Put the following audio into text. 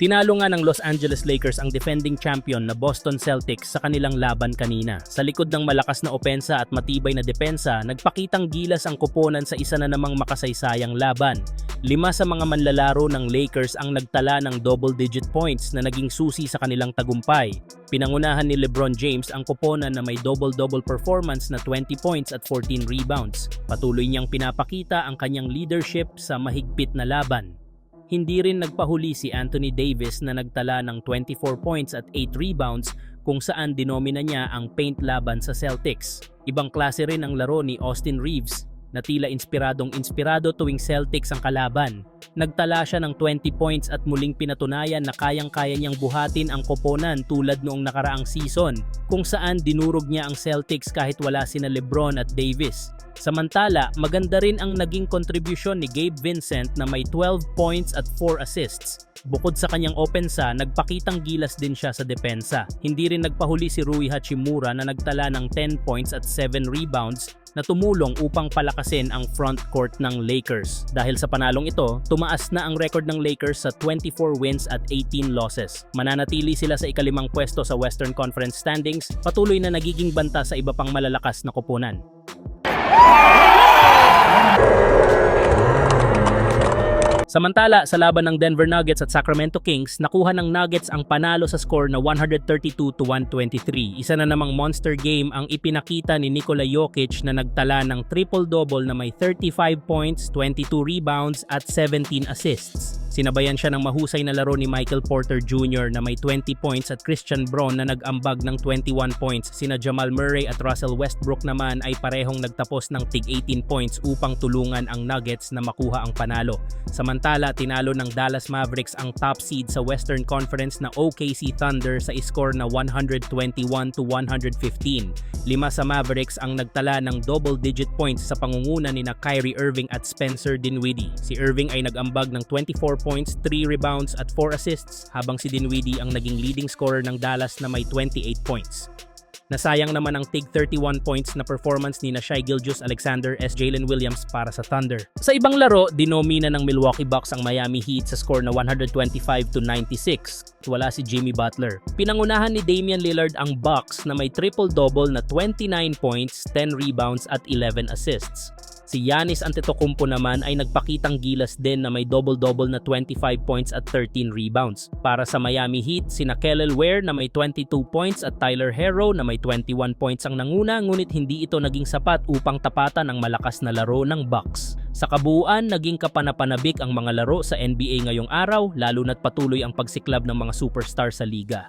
Tinalo nga ng Los Angeles Lakers ang defending champion na Boston Celtics sa kanilang laban kanina. Sa likod ng malakas na opensa at matibay na depensa, nagpakitang gilas ang koponan sa isa na namang makasaysayang laban. Lima sa mga manlalaro ng Lakers ang nagtala ng double-digit points na naging susi sa kanilang tagumpay. Pinangunahan ni LeBron James ang koponan na may double-double performance na 20 points at 14 rebounds. Patuloy niyang pinapakita ang kanyang leadership sa mahigpit na laban. Hindi rin nagpahuli si Anthony Davis na nagtala ng 24 points at 8 rebounds kung saan dinomina niya ang paint laban sa Celtics. Ibang klase rin ang laro ni Austin Reeves na tila inspiradong inspirado tuwing Celtics ang kalaban. Nagtala siya ng 20 points at muling pinatunayan na kayang-kaya niyang buhatin ang koponan tulad noong nakaraang season kung saan dinurog niya ang Celtics kahit wala sina Lebron at Davis. Samantala, maganda rin ang naging kontribusyon ni Gabe Vincent na may 12 points at 4 assists. Bukod sa kanyang opensa, nagpakitang gilas din siya sa depensa. Hindi rin nagpahuli si Rui Hachimura na nagtala ng 10 points at 7 rebounds na tumulong upang palakasin ang front court ng Lakers. Dahil sa panalong ito, tumaas na ang record ng Lakers sa 24 wins at 18 losses. Mananatili sila sa ikalimang pwesto sa Western Conference standings, patuloy na nagiging banta sa iba pang malalakas na koponan. Samantala, sa laban ng Denver Nuggets at Sacramento Kings, nakuha ng Nuggets ang panalo sa score na 132 to 123. Isa na namang monster game ang ipinakita ni Nikola Jokic na nagtala ng triple-double na may 35 points, 22 rebounds at 17 assists. Sinabayan siya ng mahusay na laro ni Michael Porter Jr. na may 20 points at Christian Braun na nag-ambag ng 21 points. Sina Jamal Murray at Russell Westbrook naman ay parehong nagtapos ng tig 18 points upang tulungan ang Nuggets na makuha ang panalo. Samantala, tinalo ng Dallas Mavericks ang top seed sa Western Conference na OKC Thunder sa score na 121 to 115. Lima sa Mavericks ang nagtala ng double-digit points sa pangunguna ni na Kyrie Irving at Spencer Dinwiddie. Si Irving ay nag-ambag ng 24 points, 3 rebounds at 4 assists habang si Dinwiddie ang naging leading scorer ng Dallas na may 28 points. Nasayang naman ang tig 31 points na performance ni na Shai Gilgeous Alexander S. Jalen Williams para sa Thunder. Sa ibang laro, dinomina ng Milwaukee Bucks ang Miami Heat sa score na 125 to 96. Wala si Jimmy Butler. Pinangunahan ni Damian Lillard ang Bucks na may triple-double na 29 points, 10 rebounds at 11 assists. Si Giannis Antetokounmpo naman ay nagpakitang gilas din na may double-double na 25 points at 13 rebounds. Para sa Miami Heat, sina Kelly Ware na may 22 points at Tyler Herro na may 21 points ang nanguna ngunit hindi ito naging sapat upang tapatan ang malakas na laro ng Bucks. Sa kabuuan, naging kapanapanabik ang mga laro sa NBA ngayong araw lalo na't patuloy ang pagsiklab ng mga superstar sa liga.